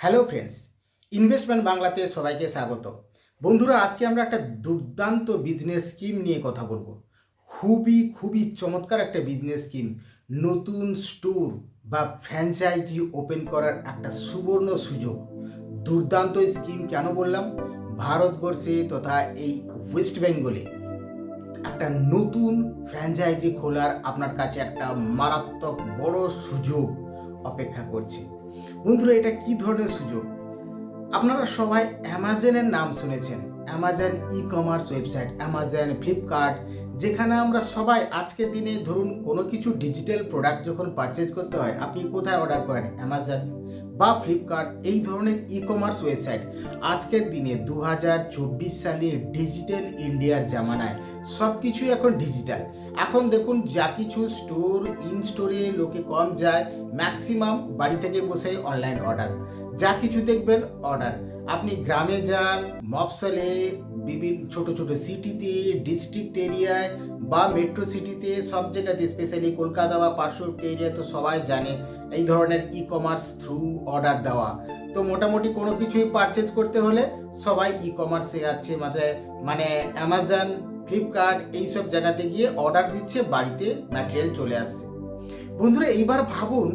Hello friends investment বাংলাতে সবাইকে স্বাগত। বন্ধুরা, আজকে আমরা একটা দুর্দান্ত বিজনেস স্কিম নিয়ে কথা বলব। খুবই খুবই চমৎকার একটা বিজনেস স্কিম নতুন স্টোর বা ফ্র্যাঞ্চাইজি ওপেন করার একটা সুবর্ণ সুযোগ। দুর্দান্ত স্কিম কেন বললাম? ভারতবর্ষে তথা এই ওয়েস্ট বেঙ্গলে একটা নতুন ফ্র্যাঞ্চাইজি খোলার আপনার কাছে একটা মারাত্মক বড় সুযোগ অপেক্ষা করছে। বন্ধুরা, এটা কি ধরনের সুযোগ? আপনারা সবাই অ্যামাজনের নাম শুনেছেন। Amazon e commerce website Amazon Flipkart যেখানে আমরা সবাই আজকে দিনে ধরুন কোনো কিছু ডিজিটাল প্রোডাক্ট যখন পারচেজ করতে হয়, আপনি কোথায় অর্ডার করেন? অ্যামাজন বা ফ্লিপকার্ট এই ধরনের ই কমার্স ওয়েবসাইট আজকের দিনে দু হাজার চব্বিশ সালের ডিজিটাল ইন্ডিয়ার জামানায় সব কিছুই এখন ডিজিটাল এখন দেখুন যা কিছু স্টোর ইন স্টোরে লোকে কম যায় ম্যাক্সিমাম বাড়ি থেকে বসে অনলাইন অর্ডার যা কিছু দেখবেন অর্ডার আপনি গ্রামে যান মফসলে বিভিন্ন ছোট ছোট সিটিতে ডিস্ট্রিক্ট এরিয়ায় বা মেট্রো সিটিতে সব জায়গাতে স্পেশালি কলকাতা বা পার্শ্ববর্তী এরিয়া তো সবাই জানে এই ধরনের ই কমার্স থ্রু অর্ডার দেওয়া। তো মোটামুটি কোনো কিছুই পারচেজ করতে হলে সবাই ই কমার্সে যাচ্ছে মানে মানে অ্যামাজন ফ্লিপকার্ট এইসব জায়গাতে গিয়ে অর্ডার দিচ্ছে, বাড়িতে ম্যাটেরিয়াল চলে আসছে। বন্ধুরা, এইবার ভাবুন,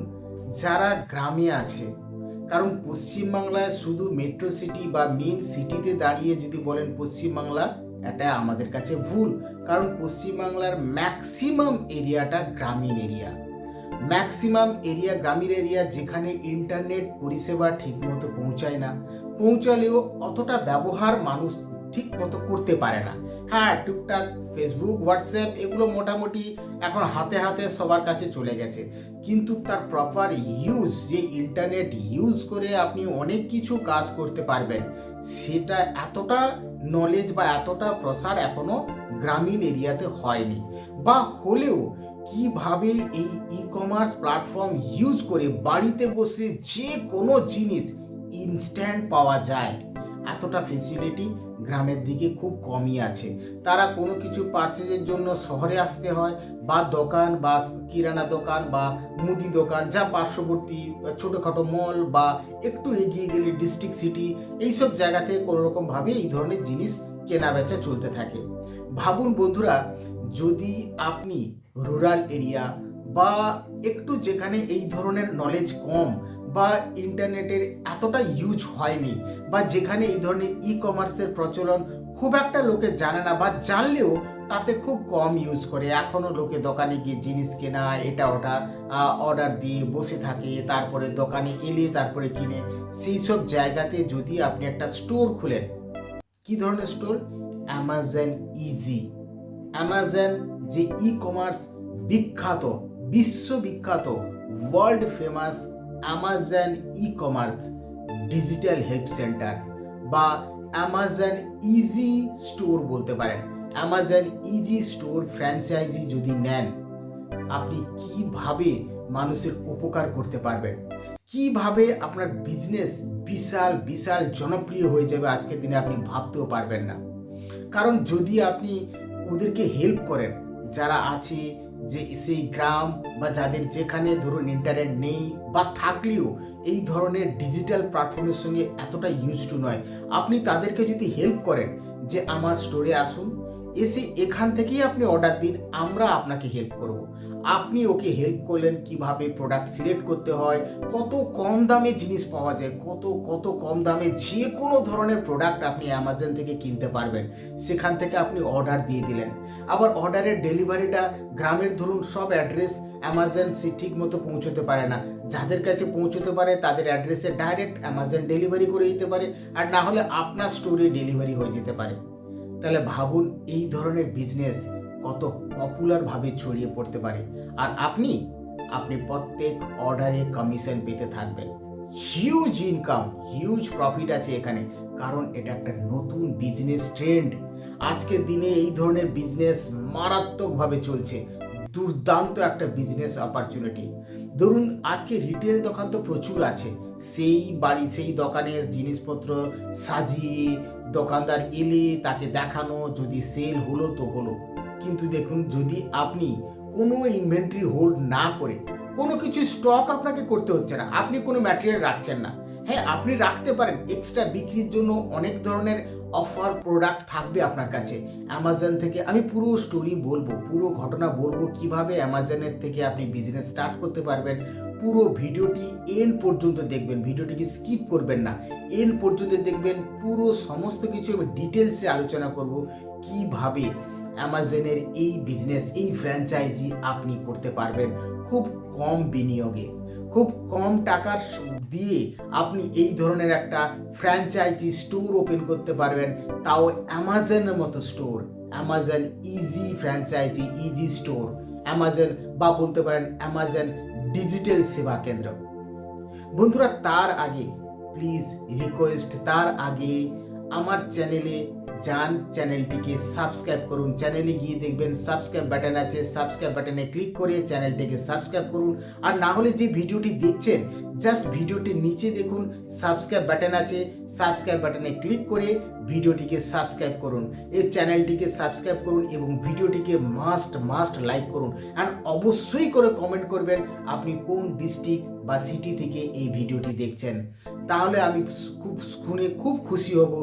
যারা গ্রামে আছে কারণ পশ্চিমবাংলায় শুধু মেট্রো সিটি বা মেন সিটিতে দাঁড়িয়ে যদি বলেন পশ্চিমবাংলা, এটা আমাদের কাছে ভুল। কারণ পশ্চিমবাংলার ম্যাক্সিমাম এরিয়াটা গ্রামীণ এরিয়া ম্যাক্সিমাম এরিয়া গ্রামীণ এরিয়া যেখানে ইন্টারনেট পরিষেবা ঠিকমতো পৌঁছায় না। পৌঁছালেও অতটা ব্যবহার মানুষ ঠিক মতো করতে পারে না। হ্যাঁ টুকটাক ফেসবুক হোয়াটসঅ্যাপ এগুলো মোটামুটি এখন হাতে হাতে সবার কাছে চলে গেছে। কিন্তু তার প্রপার ইউজ যে ইন্টারনেট ইউজ করে আপনি অনেক কিছু কাজ করতে পারবেন, সেটা এতটা নলেজ বা এতটা প্রসার এখনও গ্রামীণ এরিয়াতে হয়নি। বা হলেও কীভাবে এই ই কমার্স প্ল্যাটফর্ম ইউজ করে বাড়িতে বসে যে কোনো জিনিস ইনস্ট্যান্ট পাওয়া যায়, এতটা ফেসিলিটি গ্রামের দিকে খুব কমই আছে। তারা কোনো কিছু পারচেজের জন্য শহরে আসতে হয় বা দোকান বা কিরানা দোকান বা মুদি দোকান যা পার্শ্ববর্তী ছোটোখাটো মল বা একটু এগিয়ে গেলে ডিস্ট্রিক্ট সিটি এইসব জায়গাতে কোনো রকমভাবে এই ধরনের জিনিস কেনা বেচা চলতে থাকে। ভাবুন বন্ধুরা, যদি আপনি রুরাল এরিয়া বা একটু যেখানে এই ধরনের নলেজ কম বা ইন্টারনেটের এতটা ইউজ হয়নি বা যেখানে এই ধরনের ই কমার্সের প্রচলন খুব একটা লোকে জানে না বা জানলেও তাতে খুব কম ইউজ করে। এখনও লোকে দোকানে গিয়ে জিনিস কেনা, এটা, ওটা অর্ডার দিয়ে বসে থাকে, তারপরে দোকানে এলে তারপরে কিনে। সেই সব জায়গাতে যদি আপনি একটা স্টোর খুলেন, কি ধরনের স্টোর অ্যামাজন ইজি অ্যামাজন যে ই কমার্স বিখ্যাত, বিশ্ববিখ্যাত world famous Amazon e commerce digital help centre বা অ্যামাজন ইজি স্টোর বলতে পারেন। অ্যামাজন ইজি স্টোর ফ্র্যাঞ্চাইজি যদি নেন, আপনি কীভাবে মানুষের উপকার করতে পারবেন? কীভাবে আপনার বিজনেস বিশাল বিশাল জনপ্রিয় হয়ে যাবে আজকের দিনে আপনি ভাবতেও পারবেন না। কারণ যদি আপনি ওদেরকে হেল্প করেন, যারা আছে যে সেই গ্রাম বা যাদের যেখানে ধরুন ইন্টারনেট নেই বা থাকলেও এই ধরনের ডিজিটাল প্ল্যাটফর্মের সঙ্গে এতটা ইউজ টু নয়। আপনি তাদেরকে যদি হেল্প করেন যে আমার স্টোরে আসুন এসে এখান থেকেই আপনি অর্ডার দিন, আমরা আপনাকে হেল্প করব। আপনি ওকে হেল্প করলেন, কীভাবে প্রোডাক্ট সিলেক্ট করতে হয়, কত কম দামে জিনিস পাওয়া যায়, কত কত কম দামে যে কোনো ধরনের প্রোডাক্ট আপনি অ্যামাজন থেকে কিনতে পারবেন, সেখান থেকে আপনি অর্ডার দিয়ে দিলেন। আবার অর্ডারের ডেলিভারিটা গ্রামের ধরুন সব অ্যাড্রেস অ্যামাজন সে ঠিক মতো পৌঁছতে পারে না। যাদের কাছে পৌঁছতে পারে, তাদের অ্যাড্রেসে ডাইরেক্ট অ্যামাজন ডেলিভারি করে দিতে পারে, আর না হলে আপনার স্টোরে ডেলিভারি হয়ে যেতে পারে। তাহলে ভাবুন এই ধরনের বিজনেস কত পপুলারভাবে ছড়িয়ে পড়তে পারে। আর আপনি আপনি প্রত্যেক অর্ডারে কমিশন পেতে থাকবেন। হিউজ ইনকাম হিউজ প্রফিট আছে এখানে। কারণ এটা একটা নতুন বিজনেস ট্রেন্ড আজকের দিনে এই ধরনের বিজনেস মারাত্মকভাবে চলছে। দুর্দান্ত একটা বিজনেস অপরচুনিটি ধরুন, আজকে রিটেল দোকান তো প্রচুর আছে। সেই বাড়ি, সেই দোকানে জিনিসপত্র সাজিয়ে দোকানদার এলে তাকে দেখানো, যদি সেল হলো তো হলো। কিন্তু দেখুন, যদি আপনি কোনো ইনভেন্টরি হোল্ড না করে কোনো কিছু স্টক আপনাকে করতে হচ্ছে না, আপনি কোনো ম্যাটেরিয়াল রাখছেন না। হ্যাঁ আপনি রাখতে পারেন। এক্সট্রা বিক্রির জন্য অনেক ধরনের অফার প্রোডাক্ট থাকবে আপনার কাছে। অ্যামাজন থেকে আমি পুরো স্টোরি বলব, পুরো ঘটনা বলব কীভাবে অ্যামাজনের থেকে আপনি বিজনেস স্টার্ট করতে পারবেন। পুরো ভিডিওটি এন্ড পর্যন্ত দেখবেন, ভিডিওটিকে স্কিপ করবেন না। এন্ড পর্যন্ত দেখবেন, পুরো সমস্ত কিছু আমি ডিটেলসে আলোচনা করব কীভাবে। অ্যামাজনের এই বিজনেস এই ফ্র্যাঞ্চাইজি আপনি করতে পারবেন খুব কম বিনিয়োগে। খুব কম টাকার দিয়ে আপনি এই ধরনের একটা ফ্র্যাঞ্চাইজি স্টোর ওপেন করতে পারবেন। তাও অ্যামাজনের মতো store Amazon easy franchise easy store Amazon বা বলতে পারেন অ্যামাজন ডিজিটাল সেবা কেন্দ্র। বন্ধুরা, তার আগে প্লিজ রিকোয়েস্ট তার আগে আমার চ্যানেলে যান চ্যানেলটিকে সাবস্ক্রাইব করুন। চ্যানেলে গিয়ে দেখবেন সাবস্ক্রাইব বাটন আছে। সাবস্ক্রাইব বাটনে ক্লিক করে চ্যানেলটিকে সাবস্ক্রাইব করুন। আর না হলে যে ভিডিওটি দেখছেন জাস্ট ভিডিওটির নিচে দেখুন সাবস্ক্রাইব বাটন আছে সাবস্ক্রাইব বাটনে ক্লিক করে ভিডিওটিকে সাবস্ক্রাইব করুন। এই চ্যানেলটিকে সাবস্ক্রাইব করুন এবং ভিডিওটিকে মাস্ট মাস্ট লাইক করুন। অ্যান্ড অবশ্যই করে কমেন্ট করবেন, আপনি কোন ডিস্ট্রিক্ট বা সিটি থেকে এই ভিডিওটি দেখছেন। তাহলে আমি খুব শুনে খুব খুশি হব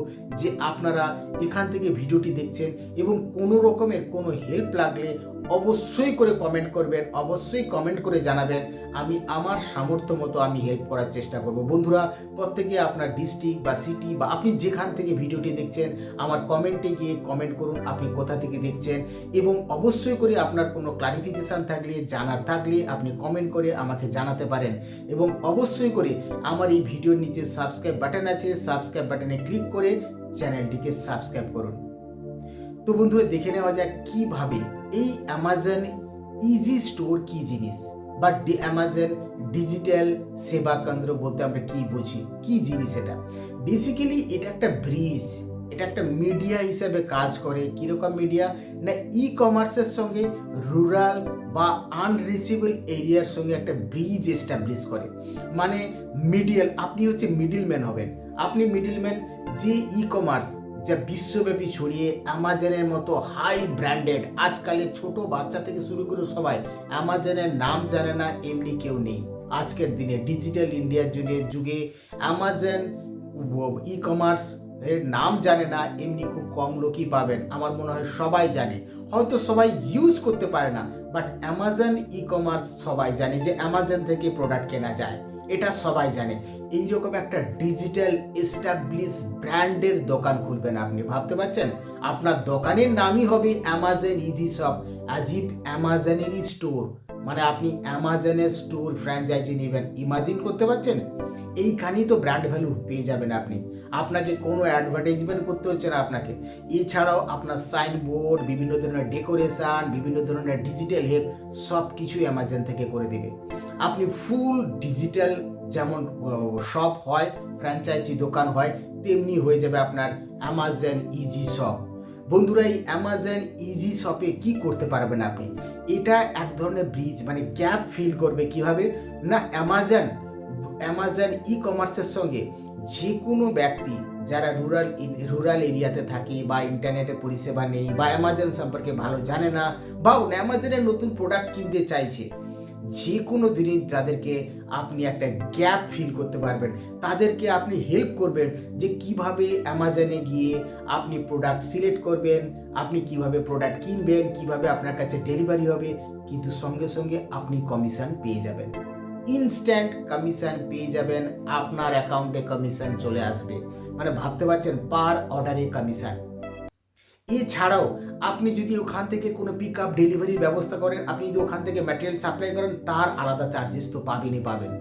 যে আপনারা এখান থেকে ভিডিওটি দেখছেন এবং কোনো রকমের কোনো হেল্প লাগলে অবশ্যই করে কমেন্ট করবেন, অবশ্যই কমেন্ট করে জানাবেন। আমি আমার সামর্থ্য মতো আমি হেল্প করার চেষ্টা করব। বন্ধুরা, প্রত্যেকে আপনার ডিস্ট্রিক্ট বা সিটি বা আপনি যেখান থেকে ভিডিওটি দেখছেন, আমার কমেন্টে গিয়ে কমেন্ট করুন, আপনি কোথা থেকে দেখছেন এবং অবশ্যই করে আপনার কোনো ক্লারিফিকেশান থাকলে, জানার থাকলে আপনি কমেন্ট করে আমাকে জানাতে পারেন। এবং অবশ্যই করে আমার এই ভিডিওর নিচে সাবস্ক্রাইব বাটন আছে সাবস্ক্রাইব বাটনে ক্লিক করে চ্যানেলটিকে সাবস্ক্রাইব করুন। তো বন্ধুরা, দেখে নেওয়া যাক কীভাবে এই অ্যামাজন ইজি স্টোর কি জিনিস? বা অ্যামাজন ডিজিটাল সেবা কেন্দ্র বলতে আমরা কি বুঝি? কি জিনিস এটা? বেসিক্যালি এটা একটা ব্রিজ এটা একটা মিডিয়া হিসেবে কাজ করে। কীরকম মিডিয়া না ই কমার্সের সঙ্গে রুরাল বা আনরিচেবল এরিয়ার সঙ্গে একটা ব্রিজ এস্টাবলিশ করে। মানে মিডিয়াল আপনি হচ্ছে মিডিলম্যান হবেন। আপনি মিডিলম্যান যে ই কমার্স যা বিশ্বব্যাপী ছড়িয়ে অ্যামাজনের মতো হাই ব্র্যান্ডেড আজকালের ছোট বাচ্চা থেকে শুরু করে সবাই অ্যামাজনের নাম জানে না, এমনি কেউ নেই। আজকের দিনে ডিজিটাল ইন্ডিয়ার যুগে যুগে অ্যামাজন ই কমার্স এর নাম জানে না, এমনি খুব কম লোকই পাবেন। আমার মনে হয় সবাই জানে। হয়তো সবাই ইউজ করতে পারে না বাট অ্যামাজন ই কমার্স সবাই জানে যে অ্যামাজন থেকে প্রোডাক্ট কেনা যায়। এটা সবাই জানে। এইরকম একটা ডিজিটাল এস্টাবলিশ ব্র্যান্ডের দোকান খুলবেন আপনি, ভাবতে পারছেন? আপনার দোকানের নামই হবে অ্যামাজন ইজি শপ আজিব অ্যামাজনেরই স্টোর মানে আপনি অ্যামাজনের স্টোর ফ্র্যাঞ্চাইজি নেবেন। ইমাজিন করতে পারছেন? এইখানেই তো ব্র্যান্ড ভ্যালু পেয়ে যাবেন আপনি। আপনাকে কোনো অ্যাডভার্টাইজমেন্ট করতে হচ্ছে না আপনাকে। এছাড়াও আপনার সাইনবোর্ড বিভিন্ন ধরনের ডেকোরেশন বিভিন্ন ধরনের ডিজিটাল হেল্প সব কিছুই অ্যামাজন থেকে করে দেবে। আপনি ফুল ডিজিটাল যেমন শপ হয় ফ্র্যাঞ্চাইজি দোকান হয়, তেমনি হয়ে যাবে আপনার অ্যামাজন ইজি শপ বন্ধুরা, এই অ্যামাজন ইজি শপে কি করতে পারবেন আপনি? এটা এক ধরনের ব্রিজ মানে গ্যাপ ফিল করবে কীভাবে? না অ্যামাজন অ্যামাজন ই কমার্সের সঙ্গে যে কোনো ব্যক্তি যারা রুরাল রুরাল এরিয়াতে থাকে বা ইন্টারনেটের পরিষেবা নেই বা অ্যামাজন সম্পর্কে ভালো জানে না বা অ্যামাজনের নতুন প্রোডাক্ট কিনতে চাইছে যে কোনো দিনই তাদেরকে আপনি একটা গ্যাপ ফিল করতে পারবেন, তাদেরকে আপনি হেল্প করবেন যে কীভাবে অ্যামাজনে গিয়ে আপনি প্রোডাক্ট সিলেক্ট করবেন, আপনি কীভাবে প্রোডাক্ট কিনবেন, কীভাবে আপনার কাছে ডেলিভারি হবে, কিন্তু সঙ্গে সঙ্গে আপনি কমিশন পেয়ে যাবেন। ইনস্ট্যান্ট কমিশন পেয়ে যাবেন, আপনার অ্যাকাউন্টে কমিশন চলে আসবে। মানে ভাবতে পারছেন পার অর্ডারে কমিশন এছাড়াও আপনি যদি ওখান থেকে কোনো পিক আপ ডেলিভারির ব্যবস্থা করেন, আপনি যদি ওখান থেকে ম্যাটেরিয়াল সাপ্লাই করেন, তার আলাদা চার্জেস তো পাবেনই পাবেন।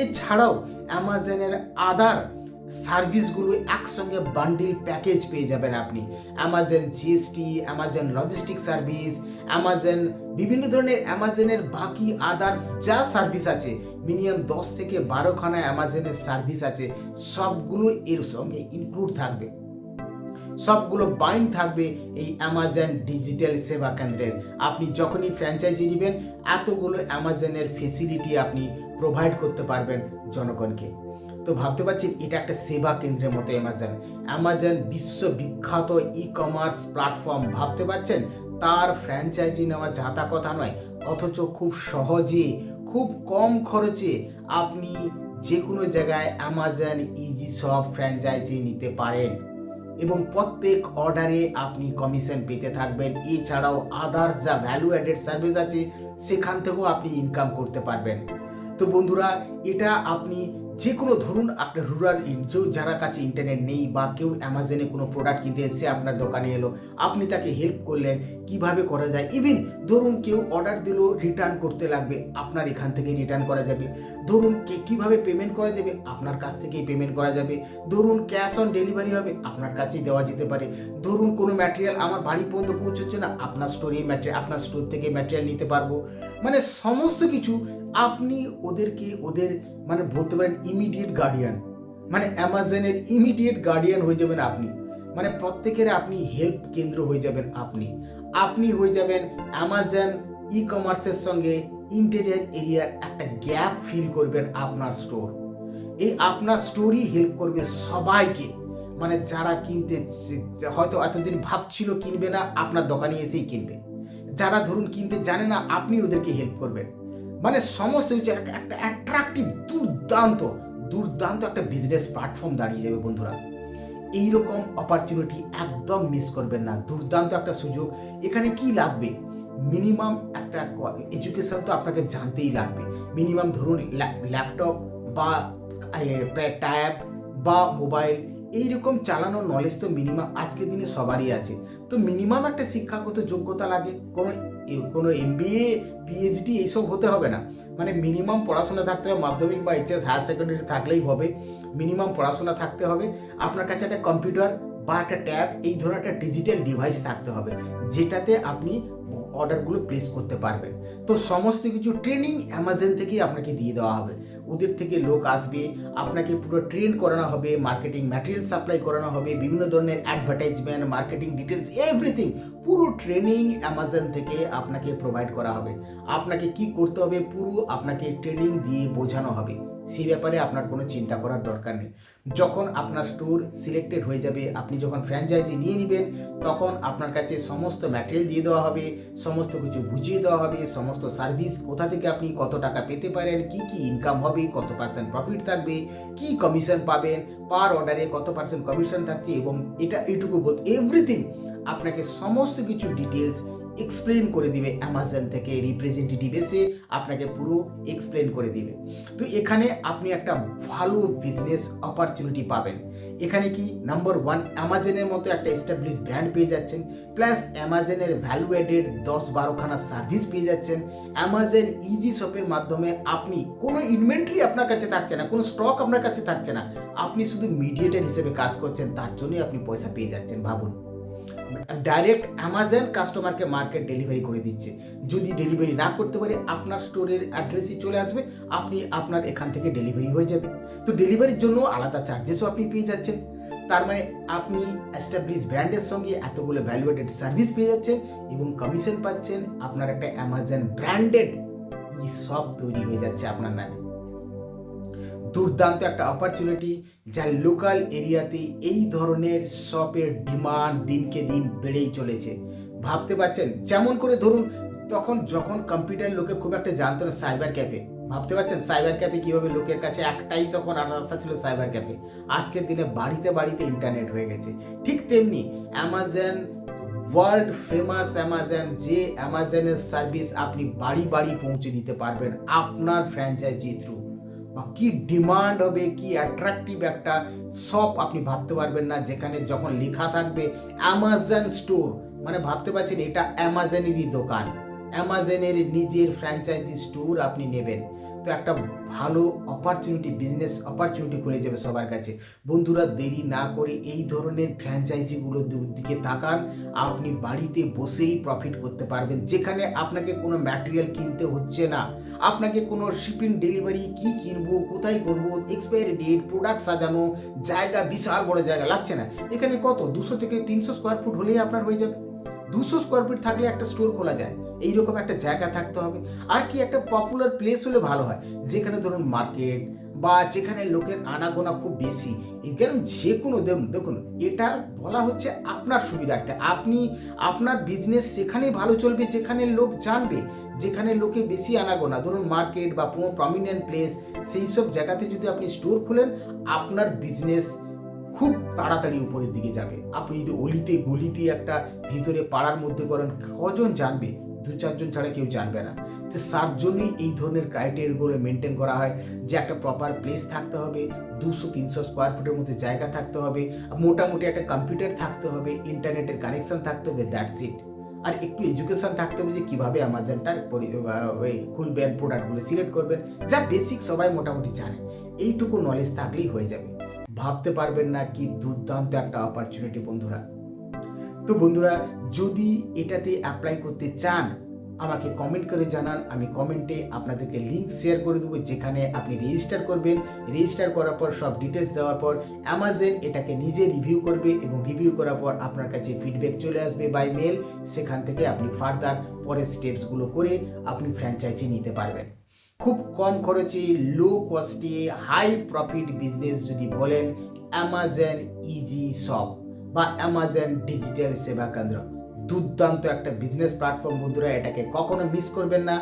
এছাড়াও অ্যামাজনের আদার সার্ভিসগুলো একসঙ্গে বান্ডিল প্যাকেজ পেয়ে যাবেন আপনি। Amazon GST Amazon logistic service Amazon বিভিন্ন ধরনের অ্যামাজনের বাকি আদার্স যা সার্ভিস আছে মিনিমাম দশ থেকে বারোখানা অ্যামাজনের সার্ভিস আছে, সবগুলো এর সঙ্গে ইনক্লুড থাকবে। সবগুলো বাইন্ড থাকবে এই অ্যামাজন ডিজিটাল সেবা কেন্দ্রের। আপনি যখনই ফ্র্যাঞ্চাইজি নেবেন, এতগুলো অ্যামাজনের ফেসিলিটি আপনি প্রোভাইড করতে পারবেন জনগণকে। তো ভাবতে পারছেন, এটা একটা সেবা কেন্দ্রের মতো অ্যামাজন অ্যামাজন বিশ্ববিখ্যাত ই কমার্স প্ল্যাটফর্ম ভাবতে পারছেন? তার ফ্র্যাঞ্চাইজি নেওয়া যাতা কথা নয়, অথচ খুব সহজে, খুব কম খরচে আপনি যে কোনো জায়গায় অ্যামাজন ইজি সব ফ্র্যাঞ্চাইজি নিতে পারেন। এবং প্রত্যেক অর্ডারে আপনি কমিশন পেতে থাকবেন। এছাড়াও আদার্স যা ভ্যালু অ্যাডেড সার্ভিস আছে, সেখান থেকেও আপনি ইনকাম করতে পারবেন। তো বন্ধুরা, এটা আপনি যে কোনো ধরুন আপনার রুরাল যারা কাছে ইন্টারনেট নেই বা কেউ অ্যামাজনে কোনো প্রোডাক্ট কিনতে এসে আপনার দোকানে এলো, আপনি তাকে হেল্প করলেন, কীভাবে করা যায়? ইভেন ধরুন কেউ অর্ডার দিল রিটার্ন করতে লাগবে, আপনার এখান থেকে রিটার্ন করা যাবে। ধরুন কে কীভাবে পেমেন্ট করা যাবে, আপনার কাছ থেকেই পেমেন্ট করা যাবে। ধরুন ক্যাশ অন ডেলিভারি হবে, আপনার কাছেই দেওয়া যেতে পারে। ধরুন কোনো ম্যাটেরিয়াল আমার বাড়ি পর্যন্ত পৌঁছচ্ছে না, আপনার স্টোরে ম্যাটেরিয়াল আপনার স্টোর থেকে ম্যাটেরিয়াল নিতে পারব। মানে সমস্ত কিছু আপনি ওদেরকে, ওদের মানে বলতে পারেন ইমিডিয়েট গার্ডিয়ান মানে অ্যামাজনের ইমিডিয়েট গার্ডিয়ান হয়ে যাবেন আপনি। মানে প্রত্যেকের আপনি হেল্প কেন্দ্র হয়ে যাবেন আপনি। আপনি হয়ে যাবেন অ্যামাজন ই কমার্সের সঙ্গে ইন্টেরিয়ার এরিয়ার একটা গ্যাপ ফিল করবেন আপনার স্টোর এই আপনার স্টোরই হেল্প করবে সবাইকে। মানে যারা কিনতে হয়তো এতদিন ভাবছিল কিনবে না, আপনার দোকানে এসেই কিনবে। যারা ধরুন কিনতে জানে না, আপনি ওদেরকে হেল্প করবেন। মানে সমস্ত কিছু একটা অ্যাট্রাকটিভ দুর্দান্ত দুর্দান্ত একটা বিজনেস প্ল্যাটফর্ম দাঁড়িয়ে যাবে বন্ধুরা। এইরকম অপরচুনিটি একদম মিস করবেন না। দুর্দান্ত একটা সুযোগ। এখানে কি লাগবে? মিনিমাম একটা এডুকেশন তো আপনাকে জানতেই লাগবে। মিনিমাম ধরুন ল্যাপটপ বা ট্যাব বা মোবাইল এইরকম চালানোর নলেজ তো মিনিমাম আজকের দিনে সবারই আছে। তো মিনিমাম একটা শিক্ষাগত যোগ্যতা লাগে। কোনো কোনো এমবিএ পিএইচডি এইসব হতে হবে না। মানে মিনিমাম পড়াশোনা থাকতে হবে, মাধ্যমিক বা এইচএস হায়ার সেকেন্ডারি থাকলেই হবে। মিনিমাম পড়াশোনা থাকতে হবে। আপনার কাছে একটা কম্পিউটার বা একটা ট্যাব এই ধরনের একটা ডিজিটাল ডিভাইস থাকতে হবে, যেটাতে আপনি অর্ডারগুলো প্লেস করতে পারবেন। তো সমস্ত কিছু ট্রেনিং অ্যামাজন থেকেই আপনাকে দিয়ে দেওয়া হবে। ওদের থেকে লোক আসবে, আপনাকে পুরো ট্রেন করানো হবে মার্কেটিং ম্যাটেরিয়াল সাপ্লাই করানো হবে, বিভিন্ন ধরনের অ্যাডভার্টাইজমেন্ট মার্কেটিং ডিটেলস এভরিথিং পুরো ট্রেনিং অ্যামাজন থেকে আপনাকে প্রোভাইড করা হবে। আপনাকে কি করতে হবে পুরো আপনাকে ট্রেনিং দিয়ে বোঝানো হবে। সেই ব্যাপারে আপনার কোনো চিন্তা করার দরকার নেই। যখন আপনার স্টোর সিলেক্টেড হয়ে যাবে, আপনি যখন ফ্র্যাঞ্চাইজি নিয়ে নেবেন, তখন আপনার কাছে সমস্ত ম্যাটেরিয়াল দিয়ে দেওয়া হবে, সমস্ত কিছু বুঝিয়ে দেওয়া হবে, সমস্ত সার্ভিস কোথা থেকে আপনি কত টাকা পেতে পারেন, কি কি ইনকাম হবে, কত পার্সেন্ট প্রফিট থাকবে, কি কমিশন পাবেন পার অর্ডারে কত পার্সেন্ট কমিশন থাকছে, এবং এটা এইটুকু বলতে এভরিথিং আপনাকে সমস্ত কিছু ডিটেলস এক্সপ্লেন করে দিবে অ্যামাজন থেকে রিপ্রেজেন্টেটিভ এসে আপনাকে পুরো এক্সপ্লেন করে দিবে। তো এখানে আপনি একটা ভালো বিজনেস অপরচুনিটি পাবেন। এখানে কি? নাম্বার ওয়ান অ্যামাজনের মতো একটা এস্টাবলিশ ব্র্যান্ড পেয়ে যাচ্ছেন। প্লাস অ্যামাজনের ভ্যালু অ্যাডেড দশ বারোখানা সার্ভিস পেয়ে যাচ্ছেন। অ্যামাজন ইজি শপের মাধ্যমে আপনি কোনো ইনভেন্টরি আপনার কাছে থাকছে না, কোনো স্টক আপনার কাছে থাকছে না। আপনি শুধু মিডিয়েটার হিসেবে কাজ করছেন, তার জন্যই আপনি পয়সা পেয়ে যাচ্ছেন, ভাবুন। ডাইরেক্ট অ্যামাজন কাস্টমারকে মার্কেট ডেলিভারি করে দিচ্ছে। যদি ডেলিভারি না করতে পারে, আপনার স্টোরের অ্যাড্রেসই চলে আসবে, আপনি আপনার এখান থেকে ডেলিভারি হয়ে যাবে। তো ডেলিভারির জন্য আলাদা চার্জেসও আপনি পেয়ে যাচ্ছেন। তার মানে আপনি এস্টাবলিশ ব্র্যান্ডের সঙ্গে এতগুলো ভ্যালুয়েটেড সার্ভিস পেয়ে যাচ্ছেন এবং কমিশন পাচ্ছেন। আপনার একটা অ্যামাজন ব্র্যান্ডেড ই সব তৈরি হয়ে যাচ্ছে আপনার নামে। দুর্দান্ত একটা অপরচুনিটি যা লোকাল এরিয়াতে এই ধরনের শপের ডিমান্ড দিনকে দিন বেড়েই চলেছে। ভাবতে পারছেন? যেমন করে ধরুন, তখন যখন কম্পিউটার লোকে খুব একটা জানতো না সাইবার ক্যাফে ভাবতে পারছেন সাইবার ক্যাফে কীভাবে লোকের কাছে? একটাই তখন রাস্তা ছিল সাইবার ক্যাফে আজকের দিনে বাড়িতে বাড়িতে ইন্টারনেট হয়ে গেছে। ঠিক তেমনি অ্যামাজন ওয়ার্ল্ড ফেমাস অ্যামাজন যে অ্যামাজনের সার্ভিস আপনি বাড়ি বাড়ি পৌঁছে দিতে পারবেন আপনার ফ্র্যাঞ্চাইজি থ্রু বা কি ডিমান্ড হবে, কি অ্যাট্রাকটিভ একটা শপ আপনি ভাবতে পারবেন না, যেখানে যখন লেখা থাকবে অ্যামাজন স্টোর মানে ভাবতে পারছেন এটা অ্যামাজনেরই দোকান। অ্যামাজনের নিজের ফ্র্যাঞ্চাইজি স্টোর আপনি নেবেন। তো একটা ভালো অপরচুনিটি বিজনেস অপরচুনিটি খুলে যাবে সবার কাছে। বন্ধুরা, দেরি না করে এই ধরনের ফ্র্যাঞ্চাইজিগুলোর দিকে তাকান। আপনি বাড়িতে বসেই প্রফিট করতে পারবেন। যেখানে আপনাকে কোনো ম্যাটেরিয়াল কিনতে হচ্ছে না। আপনাকে কোনো শিপিং ডেলিভারি কি কিনবো, কোথায় করব এক্সপায়ারি ডেট প্রোডাক্ট সাজানো, জায়গা, বিশাল বড় জায়গা, লাগছে না। এখানে কত? দুশো থেকে তিনশো স্কোয়ার ফুট হলেই আপনার হয়ে যাবে। দুশো স্কোয়ার ফিট থাকলে একটা স্টোর খোলা যায়। এইরকম একটা জায়গা থাকতে হবে। আর কি একটা পপুলার প্লেস হলে ভালো হয়, যেখানে ধরুন মার্কেট বা যেখানে লোকের আনাগোনা খুব বেশি। কারণ যে কোনো দেখুন, এটা বলা হচ্ছে আপনার সুবিধার্থে। আপনি আপনার বিজনেস সেখানেই ভালো চলবে, যেখানে লোক জানবে, যেখানে লোকে বেশি আনাগোনা। ধরুন মার্কেট বা কোনো প্রমিনেন্ট প্লেস সেই সব জায়গাতে যদি আপনি স্টোর খুলেন, আপনার বিজনেস খুব তাড়াতাড়ি উপরের দিকে যাবে। আপনি যদি অলিতে, গলিতে একটা ভিতরে পাড়ার মধ্যে করেন, কজন জানবে? দু চারজন ছাড়া কেউ জানবে না। তো তার জন্যই এই ধরনের ক্রাইটেরিয়াগুলো মেনটেন করা হয় যে একটা প্রপার প্লেস থাকতে হবে, দুশো, তিনশো স্কোয়ার ফুটের মধ্যে জায়গা থাকতে হবে মোটামুটি একটা কম্পিউটার থাকতে হবে ইন্টারনেটের কানেকশন থাকতে হবে দ্যাটস ইট আর একটু এডুকেশন থাকতে হবে যে কীভাবে অ্যামাজনটা খুলবেন প্রোডাক্টগুলো সিলেক্ট করবেন, যা বেসিক সবাই মোটামুটি জানে। এইটুকু নলেজ থাকলেই হয়ে যাবে। ভাবতে পারবেন না কি দুর্দান্ত একটা অপরচুনিটি বন্ধুরা। তো বন্ধুরা, যদি এটাতে অ্যাপ্লাই করতে চান, আমাকে কমেন্ট করে জানান। আমি কমেন্টে আপনাদেরকে লিঙ্ক শেয়ার করে দেবো, যেখানে আপনি রেজিস্টার করবেন। রেজিস্টার করার পর, সব ডিটেলস দেওয়ার পর অ্যামাজন এটাকে নিজে রিভিউ করবে এবং রিভিউ করার পর আপনার কাছে ফিডব্যাক চলে আসবে বাই মেল সেখান থেকে আপনি ফার্দার পরের স্টেপসগুলো করে আপনি ফ্র্যাঞ্চাইজি নিতে পারবেন। খুব কম খরচে লো কস্টে হাই প্রফিট বিজনেস যদি বলেন অ্যামাজন ইজি শপ বা অ্যামাজন ডিজিটাল সেবা কেন্দ্র দুর্দান্ত একটা বিজনেস প্ল্যাটফর্ম বন্ধুরা, এটাকে কখনো মিস করবেন না।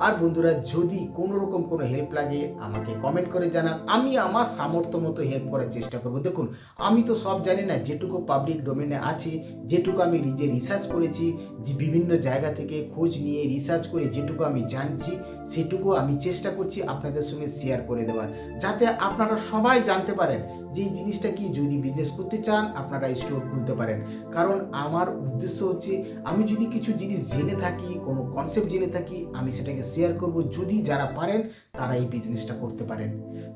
আর বন্ধুরা, যদি কোনো রকম কোনো হেল্প লাগে, আমাকে কমেন্ট করে জানান। আমি আমার সামর্থ্য মতো হেল্প করার চেষ্টা করব। দেখুন, আমি তো সব জানি না, যেটুকু পাবলিক ডোমেনে আছে, যেটুকু আমি নিজে রিসার্চ করেছি, যে বিভিন্ন জায়গা থেকে খোঁজ নিয়ে রিসার্চ করে যেটুকু আমি জানছি, সেটুকু আমি চেষ্টা করছি আপনাদের সঙ্গে শেয়ার করে দেওয়ার। যাতে আপনারা সবাই জানতে পারেন যে এই জিনিসটা কি, যদি বিজনেস করতে চান, আপনারা স্টোর খুলতে পারেন। কারণ আমার উদ্দেশ্য হচ্ছে, আমি যদি কিছু জিনিস জেনে থাকি, কোনো কনসেপ্ট জেনে থাকি, আমি সেটাকে শেয়ার করব। যদি যারা পারেন, তারা এই বিজনেসটা করতে পারেন।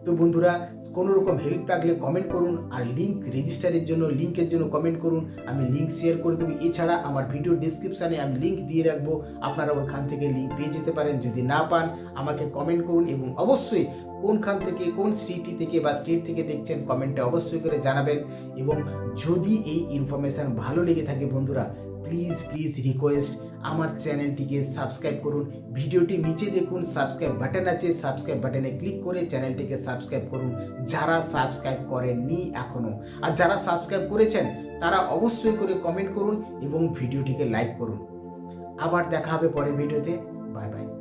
তো বন্ধুরা, কোনো রকম হেল্প লাগলে কমেন্ট করুন আর লিঙ্ক রেজিস্টারের জন্য লিঙ্কের জন্য কমেন্ট করুন। আমি লিঙ্ক শেয়ার করে দেবো। এছাড়া আমার ভিডিও ডিসক্রিপশানে আমি লিঙ্ক দিয়ে রাখব। আপনারা ওখান থেকে লিঙ্ক পেয়ে যেতে পারেন। যদি না পান, আমাকে কমেন্ট করুন এবং অবশ্যই কোনখান থেকে, কোন স্ট্রিটি থেকে বা স্টেট থেকে দেখছেন কমেন্টে অবশ্যই করে জানাবেন। এবং যদি এই ইনফরমেশান ভালো লেগে থাকে বন্ধুরা প্লিজ প্লিজ রিকোয়েস্ট আমার চ্যানেলটিকে সাবস্ক্রাইব করুন। ভিডিওটি নিচে দেখুন সাবস্ক্রাইব বাটন আছে সাবস্ক্রাইব বাটনে ক্লিক করে চ্যানেলটিকে সাবস্ক্রাইব করুন। যারা সাবস্ক্রাইব করেননি এখনও আর যারা সাবস্ক্রাইব করেছেন, তারা অবশ্যই করে কমেন্ট করুন এবং ভিডিওটিকে লাইক করুন। আবার দেখা হবে পরের ভিডিওতে। Bye bye